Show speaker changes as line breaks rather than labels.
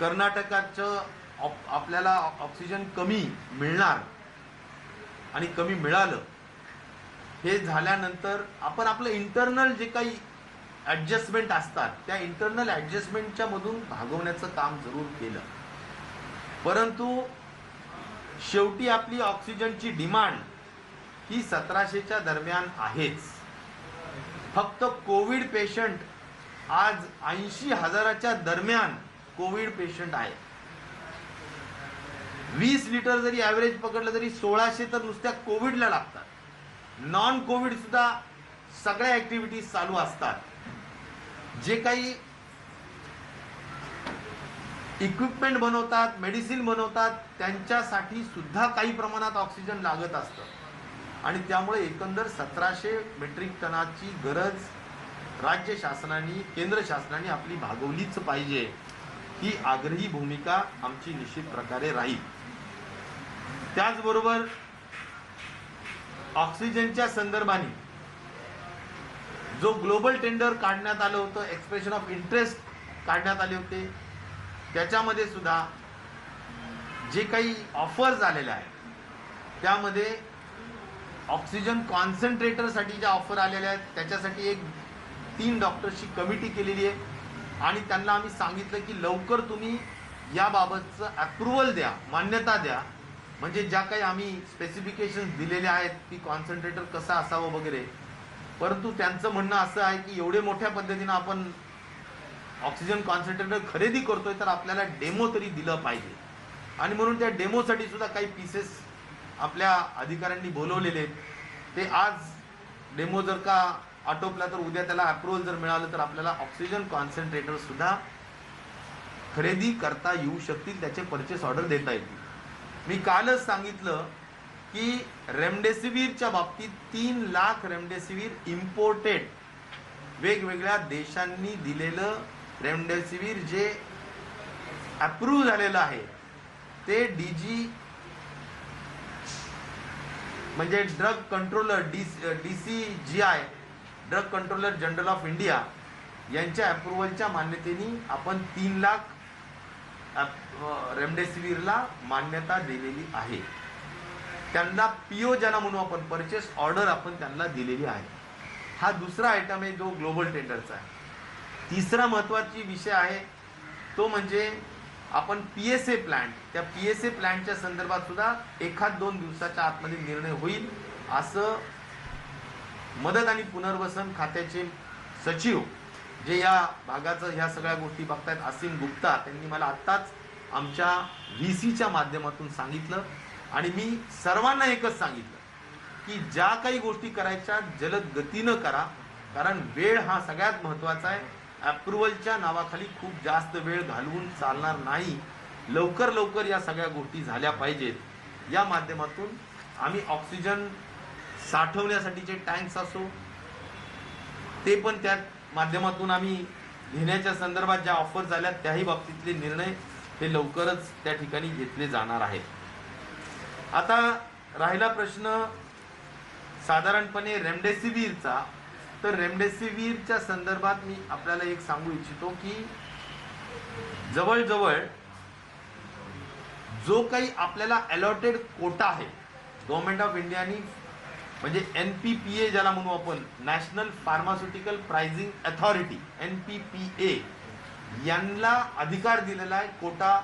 कर्नाटकाचं op- आपल्याला oxygen कमी मिळणार आणि कमी मिळालं हे झाल्यानंतर आपण आपलं इंटरनल जे काही ॲडजस्टमेंट असतात त्या इंटरनल ॲडजस्टमेंटच्या मधून भागवण्याचं काम जरूर केलं. परंतु शेवटी आपली ऑक्सिजनची डिमांड ही सतराशेच्या दरम्यान आहेच. फक्त कोविड पेशंट आज ऐंशी हजाराच्या दरम्यान कोविड पेशंट आहे. वीस लिटर जरी ॲव्हरेज पकडलं तरी सोळाशे तर नुसत्या कोविडला लागतात. नॉन कोविड सुद्धा सगळ्या ॲक्टिव्हिटीज चालू असतात. जे काही इक्विपमेंट बनवतात मेडिसिन बनवतात त्यांच्यासाठी सुद्धा काही प्रमाणात ऑक्सिजन लागत असतं. आणि त्यामुळे एकंदर सतराशे मेट्रिक टनाची गरज राज्य शासनाने केंद्र शासनाने आपली भागवलीच पाहिजे. ही आग्रही भूमिका आमची निश्चित प्रकारे राहील. त्याचबरोबर ऑक्सिजनच्या संदर्भाने जो ग्लोबल टेंडर काढण्यात आलं होतं एक्सप्रेशन ऑफ इंटरेस्ट काढण्यात आले होते त्याच्यामध्ये सुद्धा जे काही ऑफर्स आलेल्या आहेत त्यामध्ये ऑक्सिजन कॉन्सन्ट्रेटरसाठी ज्या ऑफर आलेल्या आहेत. त्याच्यासाठी एक तीन डॉक्टर्सची कमिटी केलेली आहे. आणि त्यांना आम्ही सांगितलं की लवकर तुम्ही याबाबतचं अप्रुव्हल द्या मान्यता द्या. म्हणजे ज्या काही आम्ही स्पेसिफिकेशन दिलेल्या आहेत की कॉन्सन्ट्रेटर कसं असावं वगैरे. परंतु त्यांचं म्हणणं असं आहे की एवढे मोठ्या पद्धतीनं आपण ऑक्सिजन कॉन्सन्ट्रेटर खरेदी करतोय तर आपल्याला डेमो तरी दिलं पाहिजे. आणि म्हणून त्या डेमोसाठी सुद्धा काही पीसेस आपल्या अधिकाऱ्यांनी बोलवलेले आहेत. ते आज डेमो जर का आटोपला तर उद्या त्याला अप्रुव्हल जर मिळालं तर आपल्याला ऑक्सिजन कॉन्सन्ट्रेटर सुद्धा खरेदी करता येऊ शकतील त्याचे परचेस ऑर्डर देता येतील. मी कालच सांगितलं की रेमडेसिवीरच्या बाबतीत तीन लाख रेमडेसिवीर इम्पोर्टेड वेगवेगळ्या देशांनी दिलेलं रेमडेसिवीर जे अप्रूव्ह झालेलं आहे ते डी जी म्हणजे drug controller D D C G I drug controller general of India यांच्या अप्रुव्हलच्या मान्यतेने आपण तीन लाख रेमडेसिवीरला मान्यता दिलेली आहे. त्यांना पीओ ज्याला म्हणू आपण परचेस ऑर्डर आपण त्यांना दिलेली आहे. हा दुसरा आयटम आहे जो ग्लोबल टेंडरचा आहे. तिसरा महत्त्वाची विषय आहे तो म्हणजे आपण पी एस ए प्लॅन्ट त्या पी एस ए प्लॅन्टच्या संदर्भात सुद्धा एखाद दोन दिवसाच्या आतमध्ये निर्णय होईल असं मदत आणि पुनर्वसन खात्याचे सचिव जे या भागाचं ह्या सगळ्या गोष्टी बघतायत असीम गुप्ता त्यांनी मला आत्ताच आमच्या व्ही सीच्या माध्यमातून सांगितलं. आणि मी सर्वांना एकच सांगितलं की ज्या काही गोष्टी करायच्या जलद गतीनं करा. कारण वेळ हा सगळ्यात महत्त्वाचा आहे. अप्रुव्हलच्या नावाखाली खूप जास्त वेळ घालवून चालणार नाही. लवकर लवकर या सगळ्या गोष्टी झाल्या पाहिजेत. या माध्यमातून आम्ही ऑक्सिजन साठवण्यासाठीचे टँक्स असो ते पण त्या माध्यमातून आम्ही घेण्याच्या संदर्भात ज्या ऑफर झाल्या त्याही बाबतीतले निर्णय हे लवकरच त्या ठिकाणी घेतले जाणार आहेत. आता राहिला प्रश्न साधारणपणे रेमडेसिवीरचा. तर रेमडेसिवीरच्या संदर्भात मी आपल्याला एक सांगू इच्छितो की जवळजवळ जो काही आपल्याला अलॉटेड कोटा आहे गव्हर्नमेंट ऑफ इंडियानी म्हणजे एन पी पी ए ज्याला म्हणू आपण national pharmaceutical pricing authority N P P A यांना अधिकार दिलेला आहे कोटा